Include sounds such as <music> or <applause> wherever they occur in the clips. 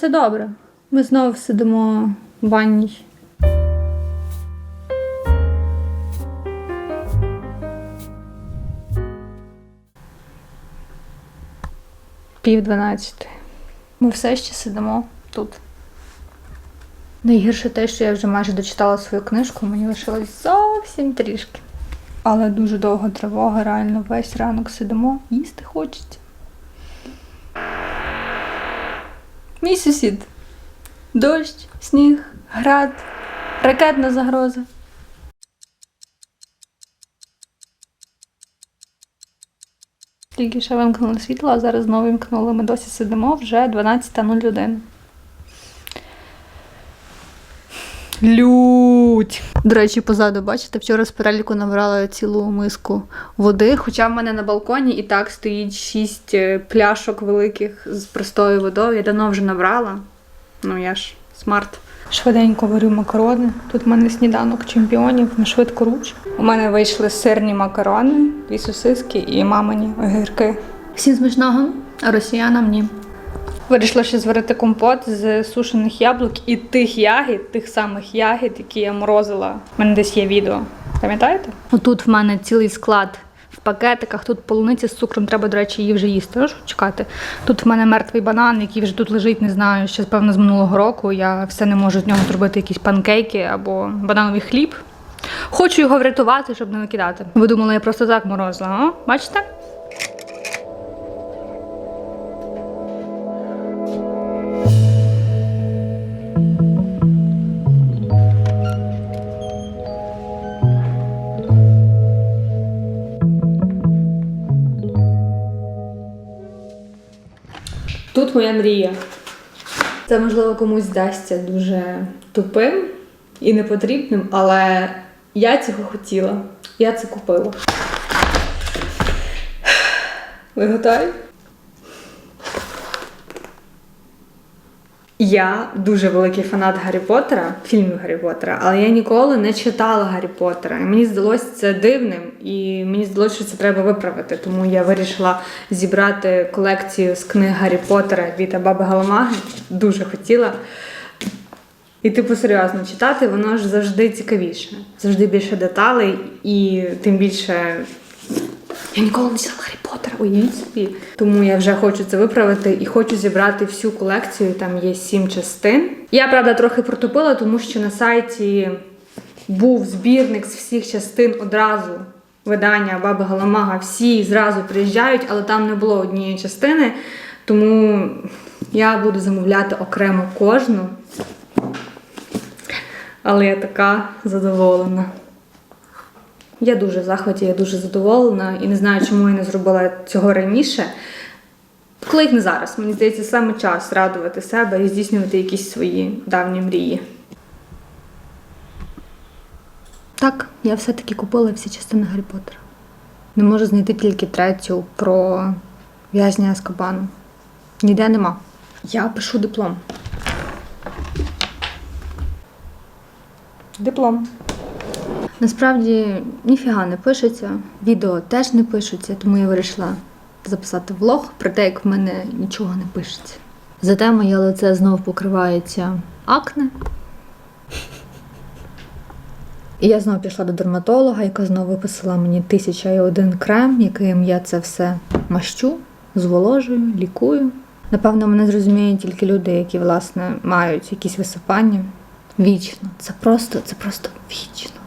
Все добре. Ми знову сидимо в ванній. Пів дванадцятої. Ми все ще сидимо тут. Найгірше те, що я вже майже дочитала свою книжку, мені лишилось зовсім трішки. Але дуже довга тривога, реально весь ранок сидимо, їсти хочеться. Мій сусід. Дощ, сніг, град, ракетна загроза. Тільки ще вимкнули світло, а зараз знову вимкнули. Ми досі сидимо вже 12.01. Лють. До речі, позаду, бачите, вчора з переліку набрала цілу миску води. Хоча в мене на балконі і так стоїть шість е, пляшок великих з простою водою. Я давно вже набрала. Ну я ж смарт. Швиденько варю макарони. Тут в мене сніданок чемпіонів на швидкоруч. У мене вийшли сирні макарони, дві сосиски і мамині огірки. Всім смачного, а росіянам ні. Вирішила ще зварити компот з сушених яблук і тих ягід, тих самих ягід, які я морозила. У мене десь є відео. Пам'ятаєте? Отут в мене цілий склад в пакетиках. Тут полуниця з цукром, треба, до речі, її вже їсти. Тож чекати. Тут в мене мертвий банан, який вже тут лежить, не знаю, ще певно з минулого року. Я все не можу з нього зробити якісь панкейки або банановий хліб. Хочу його врятувати, щоб не викидати. Ви думали, я просто так морозила, а? Бачите? Моя мрія. Це можливо комусь здасться дуже тупим і непотрібним, але я цього хотіла. Я це купила. Ви готові? Я дуже великий фанат Гаррі Поттера, фільмів Гаррі Поттера, але я ніколи не читала Гаррі Поттера. І мені здалося це дивним, і мені здалося, що це треба виправити. Тому я вирішила зібрати колекцію з книг Гаррі Поттера від Баби Галамаги. Дуже хотіла. І, типу, серйозно читати, воно ж завжди цікавіше, завжди більше деталей, і тим більше я ніколи не читала Гаррі Поттера, уявіть собі. Тому я вже хочу це виправити і хочу зібрати всю колекцію. Там є сім частин. Я правда трохи протупила, тому що на сайті був збірник з всіх частин одразу. Видання Баби Галамага всі зразу приїжджають, але там не було однієї частини. Тому я буду замовляти окремо кожну. Але я така задоволена. Я дуже в захваті, я дуже задоволена і не знаю, чому я не зробила цього раніше. Коли як не зараз, мені здається, саме час радувати себе і здійснювати якісь свої давні мрії. Так, я все-таки купила всі частини Гаррі Поттера. Не можу знайти тільки третю про в'язня Аскабану. Ніде нема. Я пишу диплом. Диплом. Насправді ніфіга не пишеться, відео теж не пишуться, тому я вирішила записати влог про те, як в мене нічого не пишеться. Зате моє лице знов покривається акне. І я знову пішла до дерматолога, яка знову виписала мені тисяча і один крем, яким я це все мащу, зволожую, лікую. Напевно, мене зрозуміють тільки люди, які, власне, мають якісь висипання. Вічно. Це просто, це просто вічно.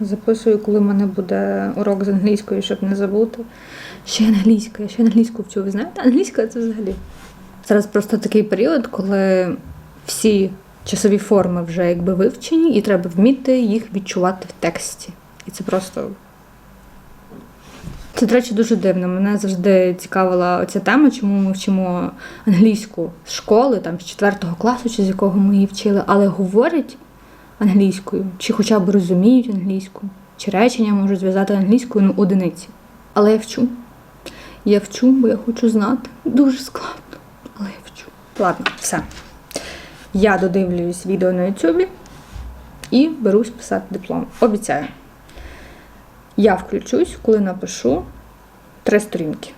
Записую, коли в мене буде урок з англійської, щоб не забути. Ще англійська, я ще англійську вчу. Ви знаєте, англійська це взагалі. Зараз просто такий період, коли всі часові форми вже якби вивчені, і треба вміти їх відчувати в тексті. І це просто це, до речі, дуже дивно. Мене завжди цікавила оця тема, чому ми вчимо англійську з школи, там з 4 класу, чи з якого ми її вчили, але говорять англійською, чи хоча б розуміють англійську, чи речення можуть зв'язати англійською ну, одиниці. Але я вчу. Я вчу, бо я хочу знати. Дуже складно, але я вчу. Ладно, все. Я додивлююсь відео на Ютубі і берусь писати диплом. Обіцяю. Я включусь, коли напишу три сторінки.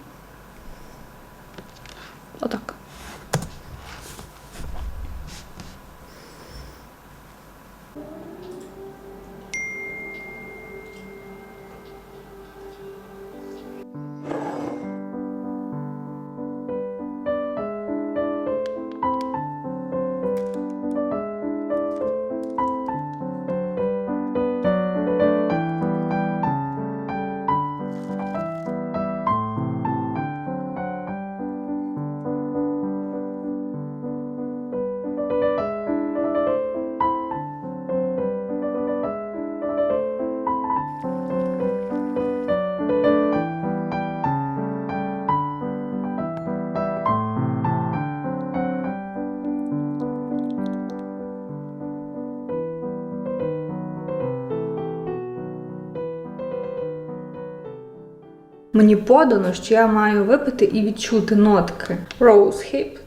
Мені подано, що я маю випити і відчути нотки. Rose Hip.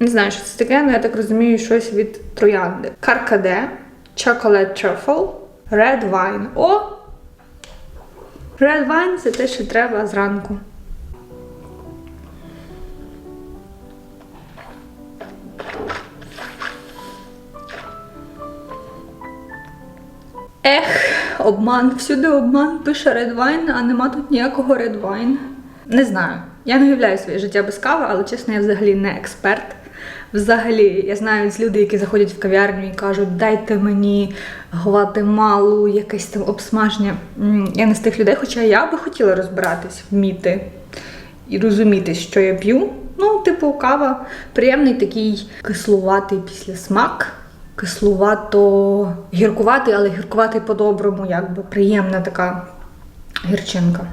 Не знаю, що це таке, але я так розумію, щось від троянди. Каркаде, Chocolate Truffle, Red Wine. О! Red Wine це те, що треба зранку. Ех, обман, всюди обман, пише Wine, а нема тут ніякого Wine. Не знаю. Я не уявляю своє життя без кави, але чесно, я взагалі не експерт. Взагалі, я знаю люди, які заходять в кав'ярню і кажуть, дайте мені гватемалу, якесь там обсмаження. Я не з тих людей, хоча я би хотіла розбиратись, вміти і розуміти, що я п'ю. Ну, типу, кава приємний такий кислуватий післясмак. Кислувато гіркуватий, але гіркуватий по-доброму, якби приємна така гірчинка.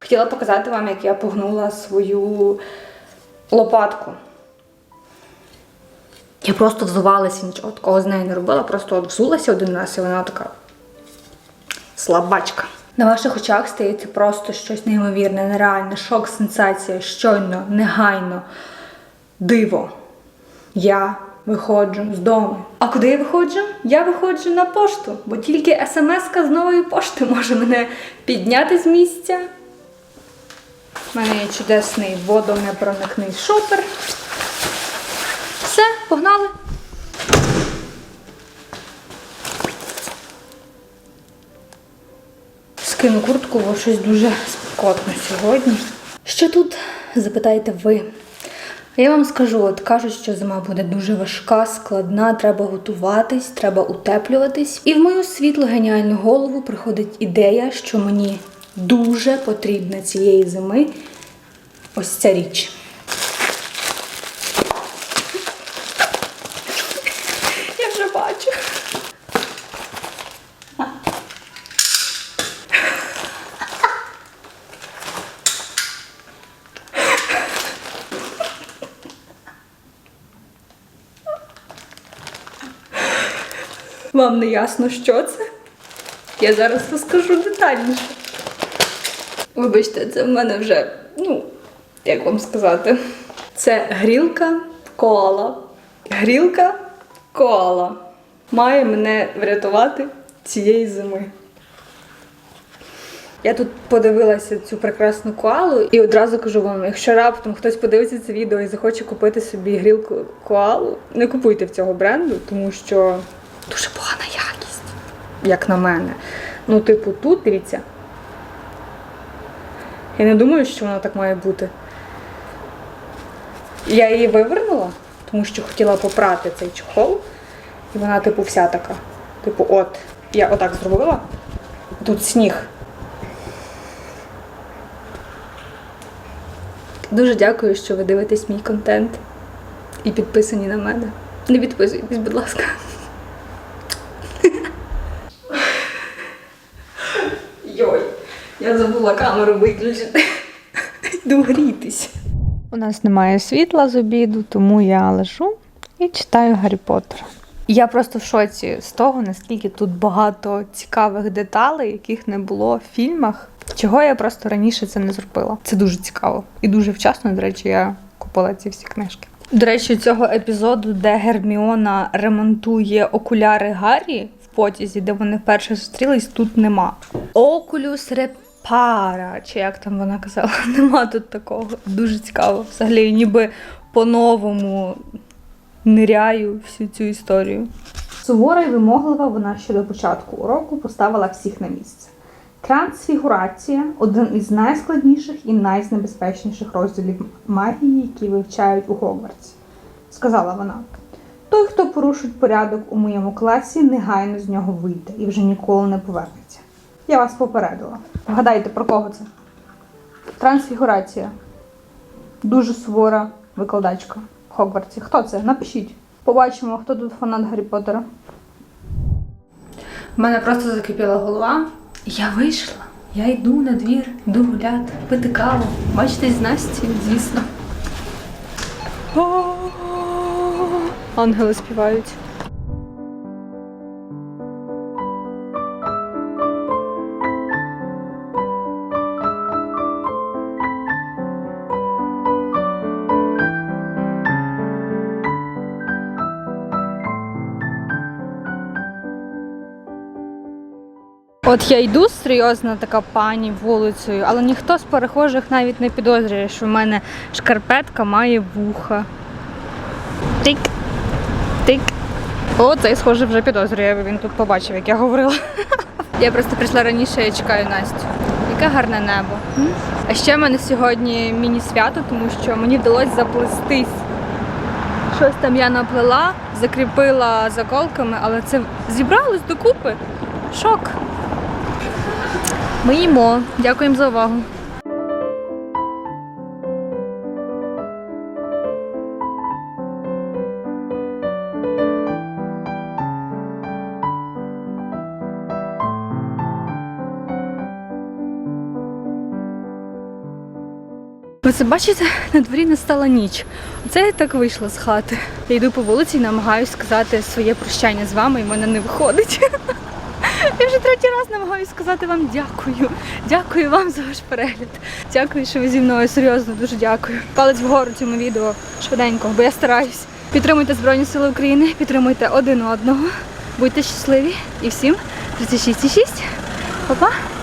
Хотіла показати вам, як я погнула свою лопатку. Я просто взувалася, нічого такого з нею не робила, просто от взулася один раз, і вона така слабачка. На ваших очах стається просто щось неймовірне, нереальне, шок, сенсація, щойно, негайно, диво. Я виходжу з дому. А куди я виходжу? Я виходжу на пошту, бо тільки смс з нової пошти може мене підняти з місця. У мене є чудесний водонепроникний шопер. Все, погнали. Скину куртку, бо щось дуже спекотно сьогодні. Що тут? запитаєте ви. Я вам скажу, от кажуть, що зима буде дуже важка, складна, треба готуватись, треба утеплюватись. І в мою світлу геніальну голову приходить ідея, що мені дуже потрібна цієї зими ось ця річ. Я вже бачу. Вам не ясно, що це? Я зараз розкажу детальніше. Вибачте, це в мене вже, ну, як вам сказати, це грілка коала. Грілка коала має мене врятувати цієї зими. Я тут подивилася цю прекрасну коалу і одразу кажу вам, якщо раптом хтось подивиться це відео і захоче купити собі грілку коалу, не купуйте в цього бренду, тому що дуже погана якість, як на мене. Ну, типу, тут дивіться. Я не думаю, що воно так має бути. Я її вивернула, тому що хотіла попрати цей чохол. І вона, типу, вся така. Типу, от, я отак зробила. Тут сніг. Дуже дякую, що ви дивитесь мій контент і підписані на мене. Не підписуйтесь, будь ласка. Я забула камеру виключити. Йду грітись. У нас немає світла з обіду, тому я лежу і читаю Гаррі Поттера. Я просто в шоці з того, наскільки тут багато цікавих деталей, яких не було в фільмах. Чого я просто раніше це не зробила? Це дуже цікаво. І дуже вчасно, до речі, я купила ці всі книжки. До речі, цього епізоду, де Герміона ремонтує окуляри Гаррі в потязі, де вони вперше зустрілись, тут нема. Окулюс репара, чи як там вона казала, <laughs> нема тут такого. Дуже цікаво. Взагалі, ніби по-новому ниряю всю цю історію. Сувора і вимоглива вона ще до початку уроку поставила всіх на місце. Трансфігурація один із найскладніших і найнебезпечніших розділів магії, які вивчають у Гогвартсі, сказала вона. Той, хто порушить порядок у моєму класі, негайно з нього вийде і вже ніколи не повернеться. Я вас попередила. Вгадайте, про кого це? Трансфігурація. Дуже сувора викладачка в Хогвартсі. Хто це? Напишіть. Побачимо, хто тут фанат Гаррі Поттера. У мене просто закипіла голова. Я вийшла. Я йду на двір, йду гуляти, пити каву. Бачите, з Насті, звісно. Ангели співають. От я йду серйозна така пані вулицею, але ніхто з перехожих навіть не підозрює, що в мене шкарпетка має вуха. Тик. Тик. О, цей, схоже, вже підозрює. Він тут побачив, як я говорила. <laughs> Я просто прийшла раніше, я чекаю Настю. Яке гарне небо. А ще в мене сьогодні міні-свято, тому що мені вдалося заплестись. Щось там я наплела, закріпила заколками, але це зібралось докупи. Шок. Ми їмо. Дякуємо за увагу. Ви це бачите, на дворі настала ніч. Оце я так вийшла з хати. Я йду по вулиці і намагаюся сказати своє прощання з вами, і в мене не виходить. Я вже третій раз намагаюся сказати вам дякую. Дякую вам за ваш перегляд. Дякую, що ви зі мною. Серйозно, дуже дякую. Палець вгору цьому відео швиденько, бо я стараюсь. Підтримуйте Збройні Сили України, підтримуйте один одного. Будьте щасливі і всім 36,6. Па-па!